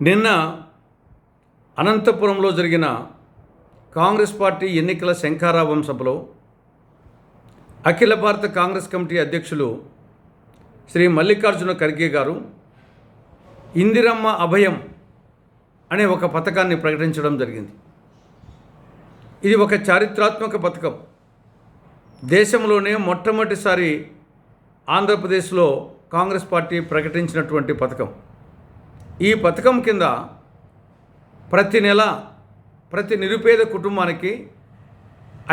నిన్న అనంతపురంలో జరిగిన కాంగ్రెస్ పార్టీ ఎన్నికల శంఖారావం సభలో అఖిల భారత కాంగ్రెస్ కమిటీ అధ్యక్షులు శ్రీ మల్లికార్జున ఖర్గే గారు ఇందిరమ్మ అభయం అనే ఒక పథకాన్ని ప్రకటించడం జరిగింది. ఇది ఒక చారిత్రాత్మక పథకం. దేశంలోనే మొట్టమొదటిసారి ఆంధ్రప్రదేశ్లో కాంగ్రెస్ పార్టీ ప్రకటించినటువంటి పథకం. ఈ పథకం కింద ప్రతి నెల ప్రతి నిరుపేద కుటుంబానికి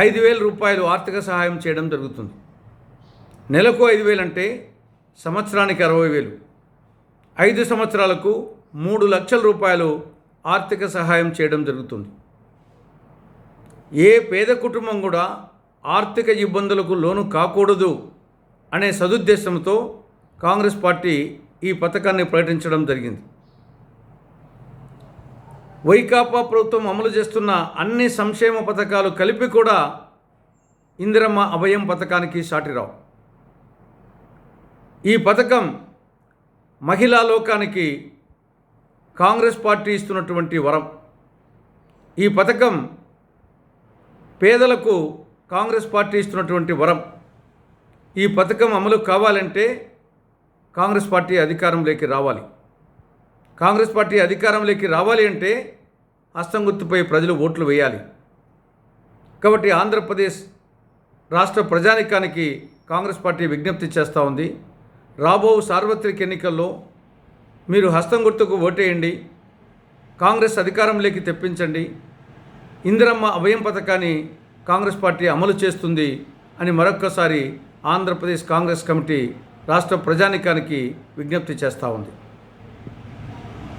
ఐదు వేల రూపాయలు ఆర్థిక సహాయం చేయడం జరుగుతుంది. నెలకు ఐదు వేలు అంటే సంవత్సరానికి అరవై వేలు. ఐదు సంవత్సరాలకు మూడు లక్షల రూపాయలు ఆర్థిక సహాయం చేయడం జరుగుతుంది. ఏ పేద కుటుంబం కూడా ఆర్థిక ఇబ్బందులకు లోను కాకూడదు అనే సదుద్దేశంతో కాంగ్రెస్ పార్టీ ఈ పథకాన్ని ప్రకటించడం జరిగింది. వైకాపా ప్రభుత్వం అమలు చేస్తున్న అన్ని సంక్షేమ పథకాలు కలిపి కూడా ఇందిరమ్మ అభయం పథకానికి సాటిరావు. ఈ పథకం మహిళా లోకానికి కాంగ్రెస్ పార్టీ ఇస్తున్నటువంటి వరం. ఈ పథకం పేదలకు కాంగ్రెస్ పార్టీ ఇస్తున్నటువంటి వరం. ఈ పథకం అమలు కావాలంటే కాంగ్రెస్ పార్టీ అధికారంలోకి రావాలి. కాంగ్రెస్ పార్టీ అధికారంలోకి రావాలి అంటే హస్తం గుర్తుపై ప్రజలు ఓట్లు వేయాలి. కాబట్టి ఆంధ్రప్రదేశ్ రాష్ట్ర ప్రజానికానికి కాంగ్రెస్ పార్టీ విజ్ఞప్తి చేస్తూ ఉంది. రాబో సార్వత్రిక ఎన్నికల్లో మీరు హస్తం గుర్తుకు ఓటేయండి. కాంగ్రెస్ అధికారంలోకి తెప్పించండి. ఇందిరమ్మ అభయం పథకాన్ని కాంగ్రెస్ పార్టీ అమలు చేస్తుంది అని మరొక్కసారి ఆంధ్రప్రదేశ్ కాంగ్రెస్ కమిటీ రాష్ట్ర ప్రజానికానికి విజ్ఞప్తి చేస్తూ ఉంది.